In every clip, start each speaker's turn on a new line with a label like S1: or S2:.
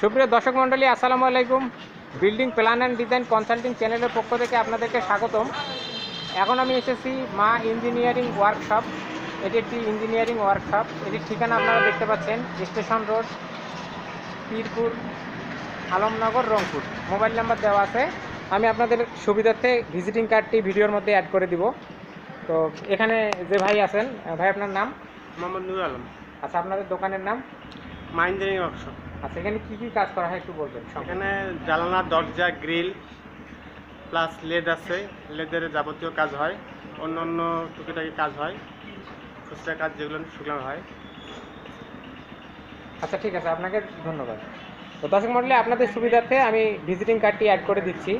S1: সুপ্রিয় দর্শক মণ্ডলী আসসালামু আলাইকুম। Building plan and design consulting চ্যানেলের পক্ষ থেকে আপনাদেরকে স্বাগতম। এখন আমি এসেছি মা ইঞ্জিনিয়ারিং ওয়ার্কশপ। এটি একটি ইঞ্জিনিয়ারিং ওয়ার্কশপ। এটির ঠিকানা আপনারা দেখতে পাচ্ছেন station road Pirpur Alamnagar Rangpur. Mobile number দেওয়া আছে। আমি আপনাদের সুবিধার্থে ভিজিটিং কার্ডটি ভিডিওর মধ্যে অ্যাড করে দিব। তো এখানে যে ভাই আছেন ভাই আপনার নাম?
S2: মোহাম্মদ নুর আলম।
S1: আচ্ছা আপনাদের দোকানের নাম?
S2: মা ইঞ্জিনিয়ারিং ওয়ার্কশপ।
S1: আচ্ছা এখানে কী কী কাজ করা হয় একটু বলবেন।
S2: এখানে জানালা দরজা গ্রিল প্লাস লেদ আছে লেদের যাবতীয় কাজ হয় অন্য অন্য টুকিটাকি কাজ হয় খুচরা কাজ যেগুলো সেগুলো হয়।
S1: আচ্ছা ঠিক আছে আপনাকে ধন্যবাদ। তো দর্শক মন্ডলী আপনাদের সুবিধার্থে আমি ভিজিটিং কার্ডটি অ্যাড করে দিচ্ছি।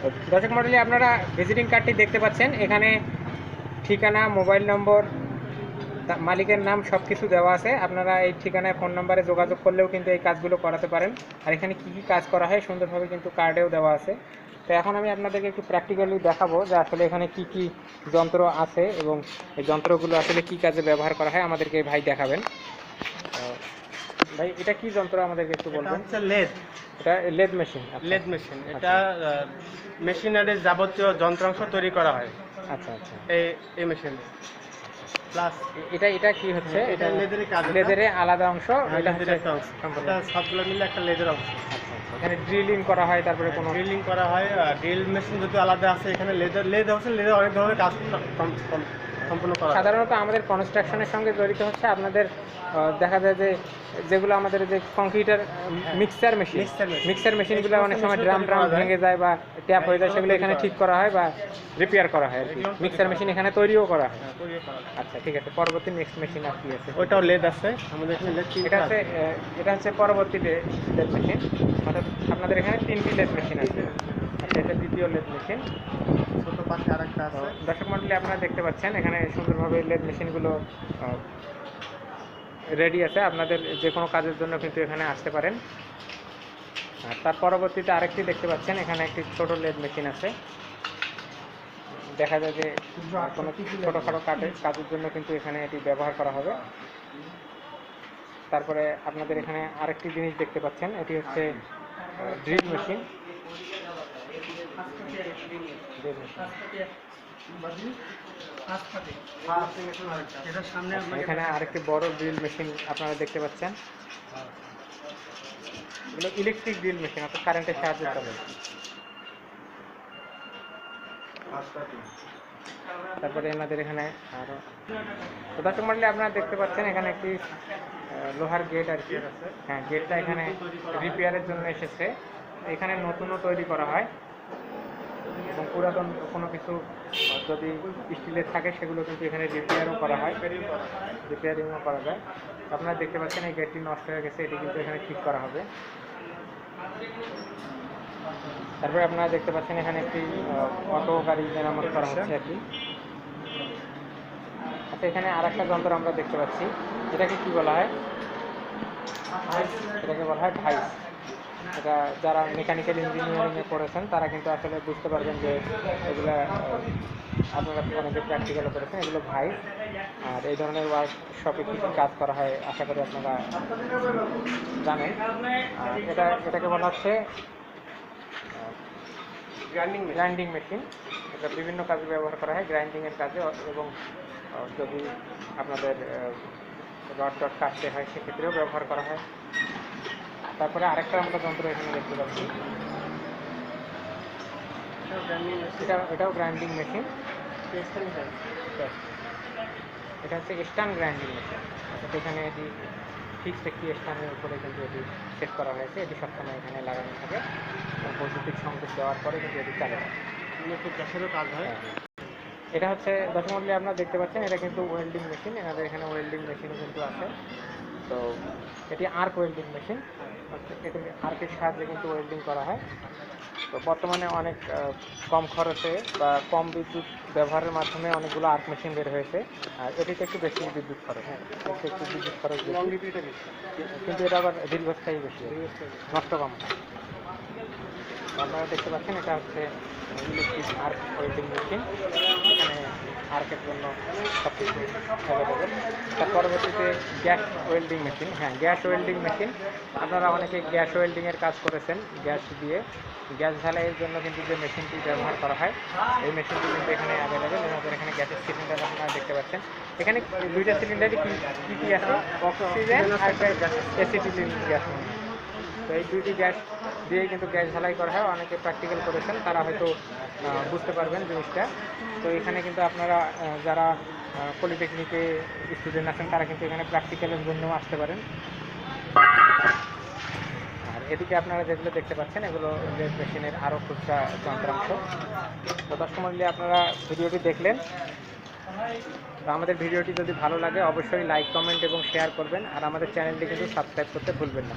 S1: তো দর্শক মন্ডলী আপনারা ভিজিটিং কার্ডটি দেখতে পাচ্ছেন। এখানে ঠিকানা মোবাইল নম্বর মালিকের নাম সব কিছু দেওয়া আছে। আপনারা এই ঠিকানায় ফোন নাম্বারে যোগাযোগ করলেও কিন্তু এই কাজগুলো করাতে পারেন। আর এখানে কী কী কাজ করা হয় সুন্দরভাবে কিন্তু কার্ডেও দেওয়া আছে। তো এখন আমি আপনাদেরকে একটু প্র্যাকটিক্যালি দেখাবো যে আসলে এখানে কি কি যন্ত্র আছে এবং এই যন্ত্রগুলো আসলে কি কাজে ব্যবহার করা হয়। আমাদেরকে ভাই দেখাবেন। ভাই এটা কি যন্ত্র আমাদেরকে একটু বলবেন?
S2: হচ্ছে লেদ
S1: এটা লেদ মেশিন
S2: লেদ মেশিন এটা মেশিনারির যাবতীয় যন্ত্রাংশ তৈরি করা হয়।
S1: আচ্ছা আচ্ছা।
S2: এই এই মেশিন প্লাস
S1: এটা এটা কি হচ্ছে?
S2: হ্যাঁ, এটা লেদারে কাজ
S1: লেদারে আলাদা অংশ এটা
S2: লেদের
S1: হচ্ছে
S2: একটা অংশ
S1: সম্পূর্ণ-
S2: এটা সবগুলো মিলে একটা লেদার অংশ।
S1: এখানে ড্রিলিং করা হয় তারপরে কোনো
S2: ড্রিলিং করা হয় ড্রিল মেশিন যদি আলাদা আছে এখানে লেদার লেদ হচ্ছে লেদার অনেক ধরনের কাজ সম্পূর্ণ করা
S1: সাধারণত আমাদের কনস্ট্রাকশনের সঙ্গে জড়িত হচ্ছে আপনাদের দেখা যায় যে যেগুলো আমাদের যে কংক্রিটের মিক্সার মেশিন। মিক্সার মেশিনগুলো অনেক সময় ড্রাম ড্রাম ভেঙে যায় বা ট্যাপ হয়ে যায় সেগুলো এখানে ঠিক করা হয় বা রিপেয়ার করা হয় আর কি। মিক্সার মেশিন এখানে তৈরিও করা হয়।
S2: হ্যাঁ, তৈরি করা হয়।
S1: আচ্ছা ঠিক আছে পরবর্তী নেক্সট মেশিন আর কি আছে?
S2: ওইটাও লেদ আছে আমাদের এখানে লেদ
S1: এটা হচ্ছে আহ, এটা হচ্ছে পরবর্তী লেদ মেশিন অর্থাৎ আপনাদের এখানে তিনটি লেদ মেশিন আছে। আচ্ছা এটা দ্বিতীয় লেদ মেশিন
S2: পাশে আরেকটা আছে।
S1: দর্শক মন্ডলী আপনারা দেখতে পাচ্ছেন এখানে সুন্দরভাবে লেদ মেশিনগুলো রেডি আছে। আপনাদের যে কোনো কাজের জন্য কিন্তু এখানে আসতে পারেন। আর তার পরবর্তীতে আরেকটি দেখতে পাচ্ছেন এখানে একটি ছোট লেদ মেশিন আছে। দেখা যায় যে কোনো ছোটোখাটো কাজের কাজের জন্য কিন্তু এখানে এটি ব্যবহার করা হবে। তারপরে আপনাদের এখানে আরেকটি জিনিস দেখতে পাচ্ছেন এটি হচ্ছে ড্রিল মেশিন ড্রিল মেশিন
S2: এটার সামনে আপনাকে
S1: এখানে আরেকটি বড় ড্রিল মেশিন আপনারা দেখতে পাচ্ছেন। এগুলো ইলেকট্রিক ড্রিল মেশিন অর্থাৎ কারেন্টের সাহায্যে চলে তারপরে এনাদের এখানে আরও দর্শক মন্ডলী আপনারা দেখতে পাচ্ছেন এখানে একটি লোহার গেট আর কি। হ্যাঁ গেটটা এখানে রিপেয়ারের জন্য এসেছে। এখানে নতুনও তৈরি করা হয়। এবং পুরাতন কোনো কিছু যদি স্টিলের থাকে, সেগুলো কিন্তু এখানে রিপেয়ারও করা হয়। রিপেয়ারিংও করা যায়। আপনারা দেখতে পাচ্ছেন, এই গেটটি নষ্ট হয়ে গেছে, এটি কিন্তু এখানে ঠিক করা হবে। তারপরে আপনারা দেখতে পাচ্ছেন, এখানে একটি অটো গাড়ি মেরামত করা হচ্ছে আর কি। আচ্ছা এখানে আর একটা যন্ত্র আমরা দেখতে পাচ্ছি। এটাকে কি বলা হয়? এটাকে বলা হয় ভাইস। এটা যারা মেকানিক্যাল ইঞ্জিনিয়ারিংয়ে পড়েছেন তারা কিন্তু আসলে বুঝতে পারবেন যে এগুলো আপনারা অনেকে প্র্যাকটিক্যালও করেছেন এগুলো ভাই। আর এই ধরনের ওয়ার্কশপে কী কী কাজ করা হয় আশা করি আপনারা জানেন। আর এটা এটাকে বলা হচ্ছে
S2: গ্রাইন্ডিং
S1: গ্রাইন্ডিং মেশিন এটা বিভিন্ন কাজে ব্যবহার করা হয় গ্রাইন্ডিংয়ের কাজে এবং যদি আপনাদের রড টড কাটতে হয় সেক্ষেত্রেও ব্যবহার করা হয়। তারপরে আরেকটা আমরা যন্ত্র এখানে দেখতে পাচ্ছি। এটা এটাও গ্রাইন্ডিং মেশিন এটা হচ্ছে স্টান গ্রাইন্ডিং মেশিন অর্থাৎ এখানে এটি ফিক্সড একটি স্টানের উপরে কিন্তু এটি সেট করা হয়েছে। এটি সবসময় এখানে লাগানো থাকে। বৈদ্যুতিক সংযোগ দেওয়ার পরে কিন্তু এটি চালে
S2: মূলত গ্যাসেরও কাজ হয়।
S1: এটা হচ্ছে দশমল্লি আপনারা দেখতে পাচ্ছেন এটা কিন্তু ওয়েল্ডিং মেশিন এনাদের এখানে ওয়েল্ডিং মেশিনও কিন্তু আছে। তো এটি আর্ক ওয়েল্ডিং মেশিন এটি আর্কের সাহায্যে কিন্তু ওয়েল্ডিং করা হয়। তো বর্তমানে অনেক কম খরচে বা কম বিদ্যুৎ ব্যবহারের মাধ্যমে অনেকগুলো আর্ক মেশিন বের হয়েছে। আর এটিতে একটু বেশি বিদ্যুৎ খরচ। হ্যাঁ একটু বিদ্যুৎ খরচ কিন্তু এটা আবার দীর্ঘস্থায়ী বেশি। নষ্ট কম। আপনারা দেখতে পাচ্ছেন, এটা হচ্ছে ইলেকট্রিক আর্ক ওয়েল্ডিং মেশিন। এখানে আর্কের জন্য সব কিছু অ্যাভেলেবেল তার পরবর্তীতে গ্যাস ওয়েল্ডিং মেশিন। হ্যাঁ গ্যাস ওয়েল্ডিং মেশিন। আপনারা অনেকে গ্যাস ওয়েল্ডিংয়ের কাজ করেছেন, গ্যাস দিয়ে। গ্যাস ঢালাইয়ের জন্য কিন্তু যে মেশিনটি ব্যবহার করা হয়, এই মেশিনটি কিন্তু এখানে অ্যাভেলেবেল আমাদের এখানে গ্যাসের সিলিন্ডার আপনারা দেখতে পাচ্ছেন। এখানে দুইটা সিলিন্ডারই কি, কী আছে? অক্সিজেন আর এসিটিলিন গ্যাস তো এই দুইটি গ্যাস দিয়েই কিন্তু গ্যাস ঢালাই করা হয়। অনেকে প্র্যাকটিক্যাল করেছেন, তারা হয়তো বুঝতে পারবেন জিনিসটা। তো এখানে কিন্তু আপনারা যারা পলিটেকনিকে স্টুডেন্ট আছেন, তারা কিন্তু এখানে প্র্যাকটিক্যালের জন্য আসতে পারেন। আর এদিকে আপনারা যেগুলো দেখতে পাচ্ছেন, এগুলো লেদ মেশিনের আরও খুচরা যন্ত্রাংশ। তো দর্শক মন্ডলী, আপনারা ভিডিওটি দেখলেন। তো আমাদের ভিডিওটি যদি ভালো লাগে, অবশ্যই লাইক কমেন্ট এবং শেয়ার করবেন। আর আমাদের চ্যানেলটি কিন্তু সাবস্ক্রাইব করতে ভুলবেন না।